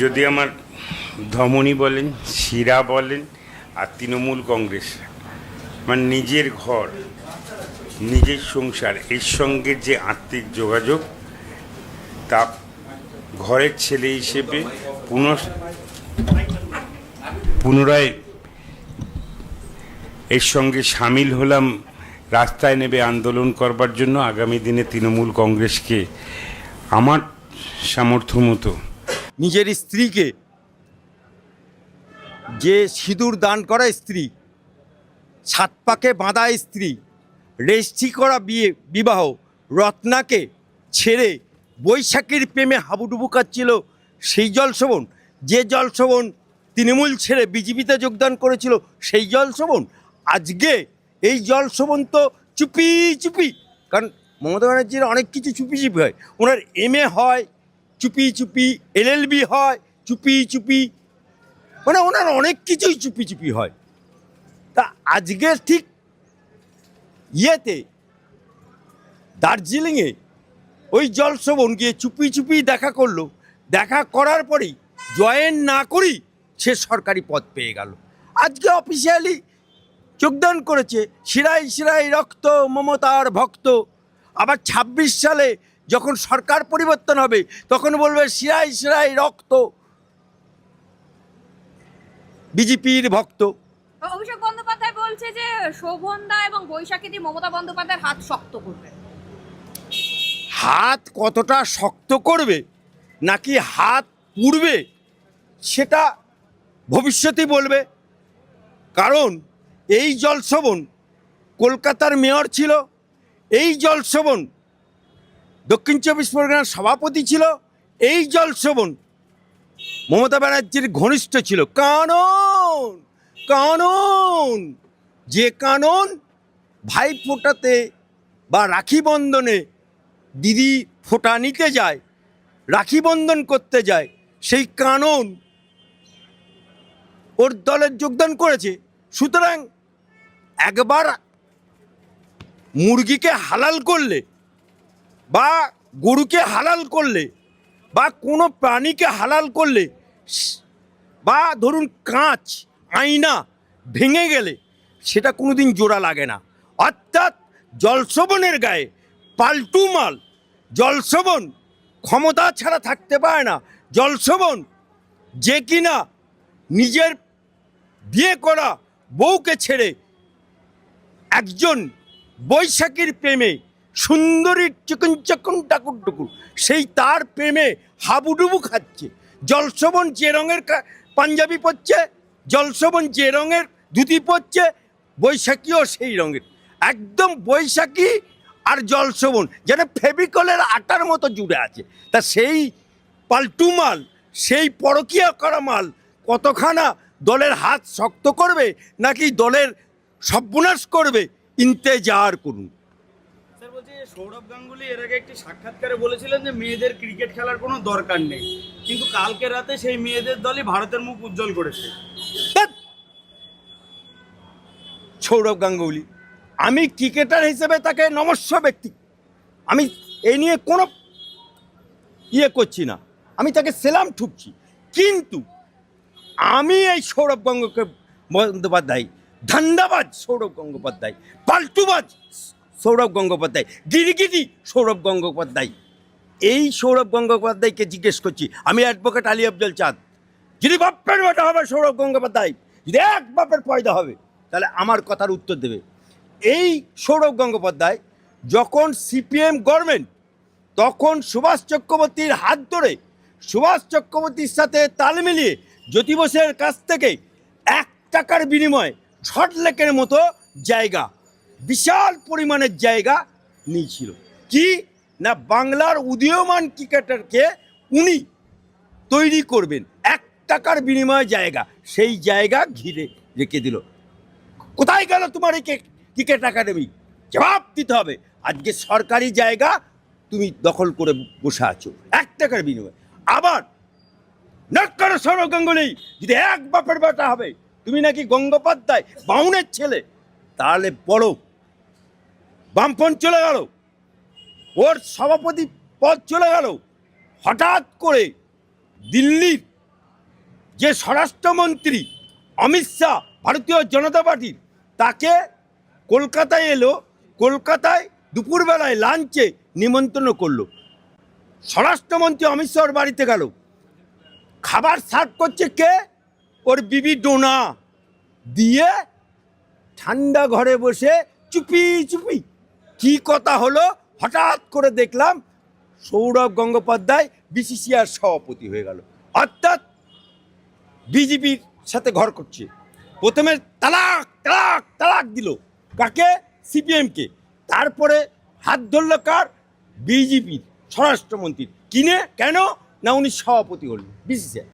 যদি আমার ধমনী বলেন, শিরা বলেন আর তৃণমূল কংগ্রেস, আমার নিজের ঘর, নিজের সংসার, এর সঙ্গে যে আত্মিক যোগাযোগ, তা ঘরের ছেলে হিসেবে পুনঃ পুনরায় এর সঙ্গে সামিল হলাম, রাস্তায় নেবে আন্দোলন করবার জন্য আগামী দিনে তৃণমূল কংগ্রেসকে আমার সামর্থ্য মতো নিজের স্ত্রীকে যে সিঁদুর দান করা স্ত্রী, সাত পাকে বাঁধা স্ত্রী, রেজিস্ট্রি করা বিয়ে, বিবাহ, রত্নাকে ছেড়ে বৈশাখীর প্রেমে হাবুডুবু কাচ্ছিল সেই জলশোভন। যে জলশোভন তৃণমূল ছেড়ে বিজেপিতে যোগদান করেছিল সেই জলশোভন। আজকে এই জলশোভন তো চুপি চুপি, কারণ মমতা ব্যানার্জির অনেক কিছু চুপি চুপি হয়। ওনার এম হয় চুপি চুপি এলএলবি হয়, চুপি চুপি। মানে ওনার অনেক কিছুই চুপি চুপি হয়। তা আজকে ঠিক ইয়েতে, দার্জিলিংয়ে ওই জলশোভন গিয়ে চুপি চুপি দেখা করল। দেখা করার পরেই জয়েন না করেই সে সরকারি পদ পেয়ে গেল। আজকে অফিসিয়ালি যোগদান করেছে শিরাই শিরাই রক্ত, মমতার ভক্ত। আবার ২৬ সালে যখন সরকার পরিবর্তন হবে তখন বলবে শিরাই শিরাই রক্ত। বিজেপির ভক্ত। অভিষেক বন্দ্যোপাধ্যায় বলছে যে শোভনদা এবং বৈশাখী দি মমতা বন্দ্যোপাধ্যায়ের হাত শক্ত করবে। হাত কতটা শক্ত করবে নাকি হাত পুড়বে সেটা ভবিষ্যতেই বলবে। কারণ এই জলশোভন কলকাতার মেয়র ছিল এই জলশোভন দক্ষিণ চব্বিশ পরগনার সভাপতি ছিল, এই জলশোভন মমতা ব্যানার্জির ঘনিষ্ঠ ছিল। কানন! কানন! যে কানন ভাই ফোটাতে বা রাখি বন্ধনে দিদি ফোঁটা নিতে যায়, রাখি বন্ধন করতে যায়, সেই কানন ওর দলের যোগদান করেছে। সুতরাং একবার মুরগিকে হালাল করলে বা গরুকে হালাল করলে, বা কোনো প্রাণীকে হালাল করলে, বা ধরুন কাঁচ, আয়না ভেঙে গেলে সেটা কোনো দিন জোড়া লাগে না। অর্থাৎ জলশোভনের গায়ে পাল্টু মাল জলশোভন ক্ষমতা ছাড়া থাকতে পারে না। জলশোভন যে কিনা নিজের বিয়ে করা বউকে ছেড়ে একজন বৈশাখীর প্রেমে সুন্দরী চিকন চকুন টাকুর টুকুর সেই তার প্রেমে হাবুডুবু খাচ্ছে। জলশোভন যে রঙের পাঞ্জাবি পরছে জলশোভন যে রঙের ধুতি পরছে, বৈশাখীও সেই রঙের। একদম বৈশাখী আর জলশোভন যেন ফেবিকলের আটার মতো জুড়ে আছে। তা সেই পাল্টু মাল, সেই পরকীয়া করা মাল কতখানা দলের হাত শক্ত করবে, নাকি দলের সর্বনাশ করবে? ইন্তেজার করুন। সৌরভ গাঙ্গুলি এর আগে একটি সাক্ষাৎকারে বলেছিলেন যে মেয়েদের ক্রিকেট খেলার কোনো দরকার নেই। কিন্তু কালকে রাতে সেই মেয়েদের দলই ভারতের মুখ উজ্জ্বল করেছে। সৌরভ গাঙ্গুলি, আমি ক্রিকেটার হিসেবে তাকে নমস্য ব্যক্তি। আমি এই নিয়ে কোনো ইয়ে করছি না। আমি তাকে সেলাম ঠুকছি। কিন্তু আমি এই সৌরভ গঙ্গকে বন্দ্যোপাধ্যায়, ধান্দাবাজ সৌরভ গঙ্গোপাধ্যায়, পাল্টুবাজ সৌরভ গঙ্গোপাধ্যায়, গিরিগিরি সৌরভ গঙ্গোপাধ্যায়। এই সৌরভ গঙ্গোপাধ্যায়কে জিজ্ঞেস করছি, আমি অ্যাডভোকেট আলী আফজল চাঁদ, যদি বাপের বেটা হবে সৌরভ গঙ্গোপাধ্যায়, যদি এক বাপের পয়দা হবে, তাহলে আমার কথার উত্তর দেবে। এই সৌরভ গঙ্গোপাধ্যায় যখন সিপিএম গভর্নমেন্ট তখন সুভাষ চক্রবর্তীর হাত ধরে, সুভাষ চক্রবর্তীর সাথে তাল মিলিয়ে জ্যোতি বসুর কাছ থেকে এক টাকার বিনিময়ে ছট লেকের মতো জায়গা বিশাল পরিমাণের জায়গা নিয়েছিল। কি? না, বাংলার উদীয়মান ক্রিকেটারকে উনি তৈরি করবেন। এক টাকার বিনিময়ে জায়গা। সেই জায়গা ঘিরে রেখে দিল। কোথায় গেল তোমার এই ক্রিকেট একাডেমি? জবাব দিতে হবে। আজকে সরকারি জায়গা তুমি দখল করে বসে আছো। এক টাকার বিনিময়ে। আবার নট করো সৌরভ গাঙ্গুলি, যদি এক বাপের বেটা হবে, তুমি নাকি গঙ্গোপাধ্যায়, বাউনের ছেলে, তাহলে পড়ো বামপন চলে গেল। ওর সভাপতি পদ চলে গেল। হঠাৎ করে দিল্লির যে স্বরাষ্ট্রমন্ত্রী অমিত শাহ, ভারতীয় জনতা পার্টির তাকে কলকাতায় এলো। কলকাতায় দুপুরবেলায় লাঞ্চে নিমন্ত্রণ করল। স্বরাষ্ট্রমন্ত্রী অমিত শাহর বাড়িতে গেল। খাবার সার্ভ করছে কে? ওর বিবি ডোনা। দিয়ে ঠান্ডা ঘরে বসে চুপি চুপি কি কথা হলো? হঠাৎ করে দেখলাম সৌরভ গঙ্গোপাধ্যায় বিসিসিআর সভাপতি হয়ে গেল। অর্থাৎ বিজেপির সাথে ঘর করছে। প্রথমে তালাক তালাক তালাক দিল। কাকে? সিপিএমকে। তারপরে হাত ধরল কার? বিজেপির স্বরাষ্ট্রমন্ত্রীর। কিনে? কেন? না উনি সভাপতি হলেন বিসিসিআই।